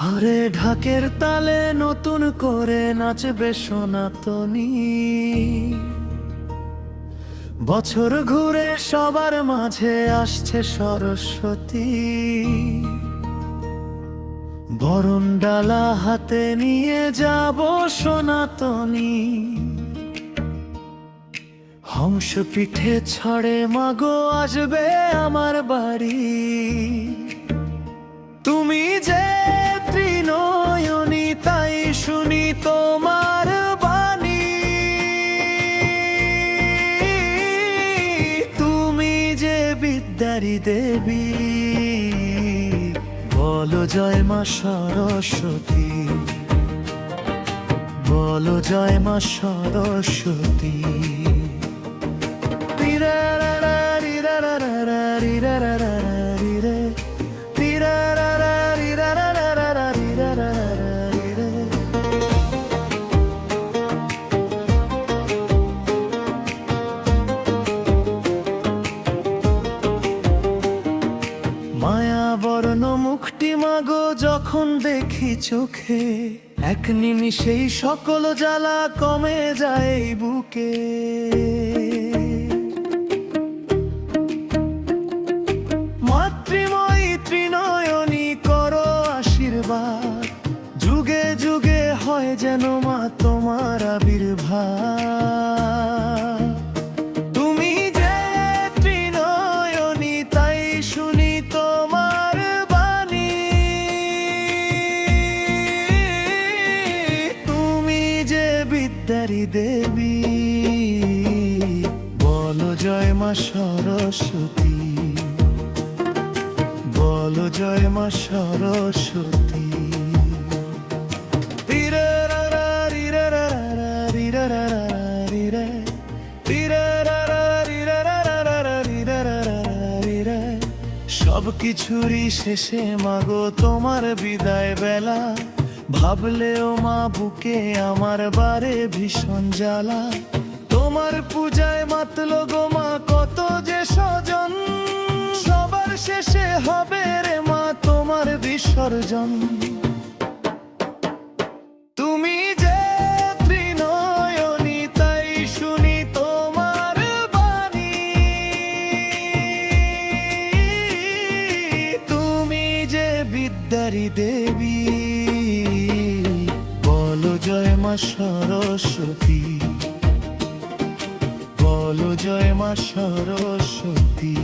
আরে ঢাকের তালে নতুন করে নাচবে সনাতনী। বছর ঘুরে সবার মাঝে আসছে সরস্বতী। বরণ ডালা হাতে নিয়ে যাব সনাতনী। হংস পিঠে ছড়ে মাগো, আসবে আমার বাড়ি। বিদ্যারি দেবী বলো জয় মা সরস্বতী বল জয় মা সরস্বতী। যখন দেখি চোখে, এক নিমিষেই সকল জ্বালা কমে যায় বুকে। মাতৃময়ী ত্রিনয়নী করো আশীর্বাদ, যুগে যুগে হয় যেন মা তোমার আবির্ভাব। বিদ্যারি দেবী, বল জয় মা সরস্বতী, বল জয় মা সরস্বতী। সব কিছুরই শেষে মাগো তোমার বিদায় বেলা ভাবলেও মা বুকে আমার বারে ভীষণ জ্বালা। তোমার পূজায় মাতলো গো মা, কত যে স্বজন। সবার শেষে হবে রে মা, তোমার বিসর্জন। তুমি যে তাই শুনি তোমার তুমি যে দেবী জয় মা সরস্বতী। বলো জয় মা সরস্বতী।